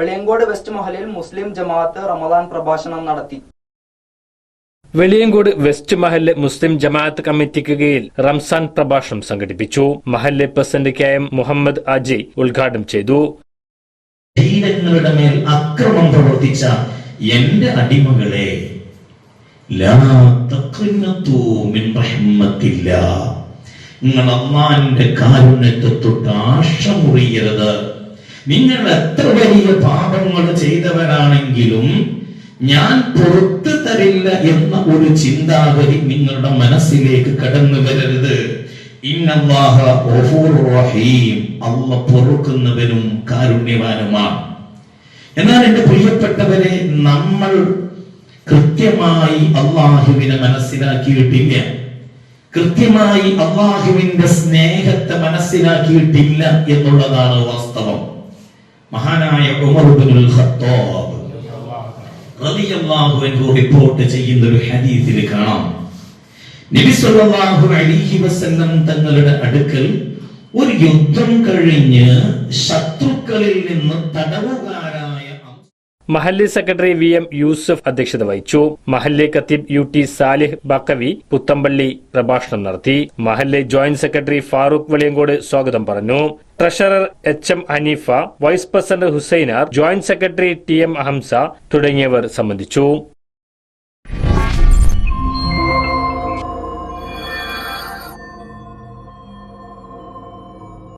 Veliyankode west മഹലിൽ മുസ്ലിം ജമാഅത്ത് റമദാൻ പ്രഭാഷണം നടത്തി. വെളിയങ്കോട് വെസ്റ്റ് മഹല്ല് മുസ്ലിം ജമാഅത്ത് കമ്മിറ്റിക്ക് കീഴിൽ റംസാൻ പ്രഭാഷണം സംഘടിപ്പിച്ചു. മഹല്ല് president K M Muhammad Aji ഉദ്ഘാടനം ചെയ്തു. ശരീരങ്ങളുടെ മേൽ അക്രമം പ്രവർത്തിച്ച എന്റെ അടിമകളെ. നിങ്ങൾ അമ്മാന്റെ കാരുണ്യത്തെ തൊട്ട് ആശമുറിയരുത്. നിങ്ങൾ എത്ര വലിയ പാപങ്ങൾ ചെയ്തവരാണെങ്കിലും ഞാൻ പുറത്തു തരില്ല എന്ന ഒരു ചിന്താഗതി നിങ്ങളുടെ മനസ്സിലേക്ക് കടന്നു വരരുത്. അള്ള പൊറുക്കുന്നവനും കാരുണ്യവാനുമാണ്. എന്നാൽ എന്റെ പ്രിയപ്പെട്ടവരെ നമ്മൾ കൃത്യമായി അള്ളാഹുവിനെ മനസ്സിലാക്കിയിട്ടില്ല. കൃത്യമായി അള്ളാഹുവിന്റെ സ്നേഹത്തെ മനസ്സിലാക്കിയിട്ടില്ല എന്നുള്ളതാണ് വാസ്തവം. മഹാനായ റിപ്പോർട്ട് ചെയ്യുന്ന ഒരു ഹദീസിൽ കാണാം. നബി സല്ലല്ലാഹു അലൈഹി വസല്ലം തങ്ങളുടെ അടുക്കൽ ഒരു യുദ്ധം കഴിഞ്ഞ് ശത്രുക്കളിൽ നിന്ന് തടവുകാരായ മഹല്ലി സെക്രട്ടറി വി എം യൂസഫ് അധ്യക്ഷത വഹിച്ചു. മഹല്ലി ഖത്തീബ് യു ടി സാലിഹ് ബക്കവി പുത്തമ്പള്ളി പ്രഭാഷണം നടത്തി. മഹല്ലി ജോയിന്റ് സെക്രട്ടറി ഫാറൂഖ് വെളിയങ്കോട് സ്വാഗതം പറഞ്ഞു. Treasurer H M Haneefa vice president Husainar joint secretary T M Ahamsa തുടങ്ങിയവർ സംബന്ധിച്ചു.